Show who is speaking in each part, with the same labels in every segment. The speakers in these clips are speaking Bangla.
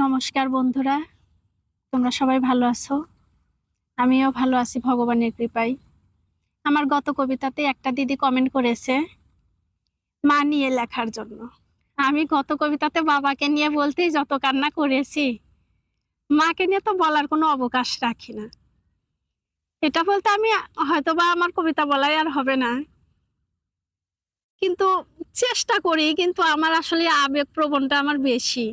Speaker 1: নমস্কার বন্ধুরা। তোমরা সবাই ভালো আছো? আমিও ভালো আছি ভগবানের কৃপায়। আমার গত কবিতাতে একটা দিদি কমেন্ট করেছে, মা নিয়ে লেখার জন্য। আমি গত কবিতাতে বাবাকে নিয়ে বলতেই যত কান্না করেছি, মাকে নিয়ে তো বলার কোনো অবকাশ রাখি না। এটা বলতে আমি হয়তো বা আমার কবিতা বলাই আর হবে না। কিন্তু চেষ্টা করি, কিন্তু আমার আসলে আবেগ প্রবণটা আমার বেশি।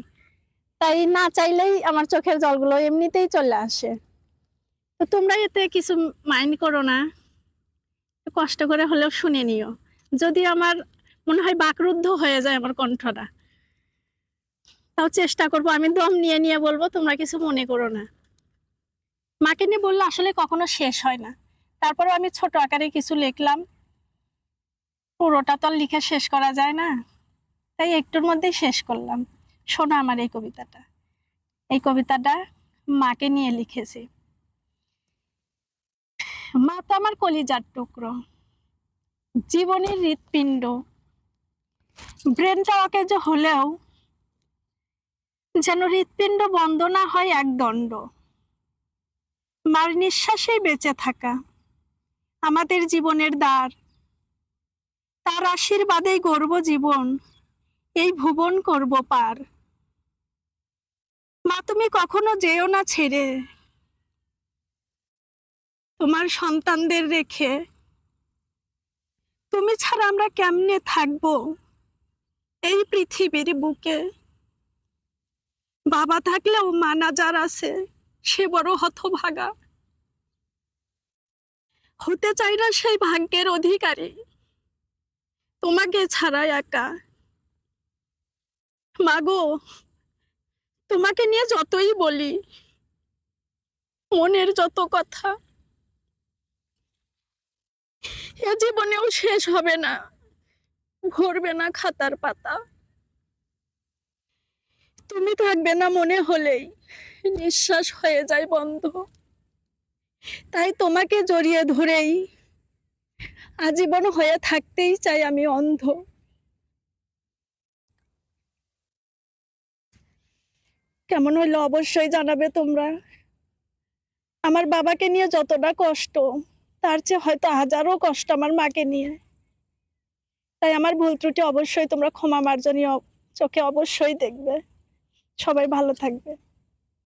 Speaker 1: তাই না চাইলেই আমার চোখের জলগুলো এমনিতেই চলে আসে। তো তোমরা এতে কিছু মাইন্ড করো না। কষ্ট করে হলেও শুনে নিও। যদি আমার মনে হয় বাকরুদ্ধ হয়ে যায় আমার কণ্ঠটা, তাও চেষ্টা করব। আমি দম নিয়ে নিয়ে বলব, তোমরা কিছু মনে করো না। মাকে নিয়ে বললে আসলে কখনো শেষ হয় না। তারপরে আমি ছোট আকারে কিছু লিখলাম। পুরোটা তো আর লিখে শেষ করা যায় না। তাই একটুর মধ্যেই শেষ করলাম। শোনো আমার এই কবিতাটা। এই কবিতাটা মাকে নিয়ে লিখেছি। মা তো আমার কলিজার টুকরো, জীবনের হৃৎপিণ্ড। ব্রেন যাওয়াকে যে হলেও যেন হৃৎপিণ্ড বন্ধ না হয় এক দণ্ড। মার নিঃশ্বাসেই বেঁচে থাকা আমাদের জীবনের দ্বার। তার আশীর্বাদেই গর্ব জীবন, এই ভুবন করব পার। মা, তুমি কখনো যেও না ছেড়ে। তোমার সন্তানদের রেখে। তুমি ছাড়া আমরা কেমনে থাকব এই পৃথিবীর বুকে? বাবা থাকলেও মানা যার আছে, সে বড় হতভাগা। হতে চাই না সেই ভাগ্যের অধিকারী। তোমাকে ছাড়া একা। মাগো তোমাকে নিয়ে যতই বলি, মনের যত কথা, এ জীবনেও শেষ হবে না, ভরবে না খাতার পাতা। তুমি থাকবে না মনে হলেই, নিঃশ্বাস হয়ে যায় বন্ধ। তাই তোমাকে জড়িয়ে ধরেই, আজীবন হয়ে থাকতেই চাই আমি অন্ধ। কেমন হইল অবশ্যই জানাবে তোমরা। আমার বাবাকে নিয়ে যতটা কষ্ট, তার চেয়ে হয়তো হাজারো কষ্ট আমার মাকে নিয়ে। তাই আমার ভুল ত্রুটি অবশ্যই তোমরা ক্ষমা মার্জনীয় চোখে অবশ্যই দেখবে। সবাই ভালো থাকবে।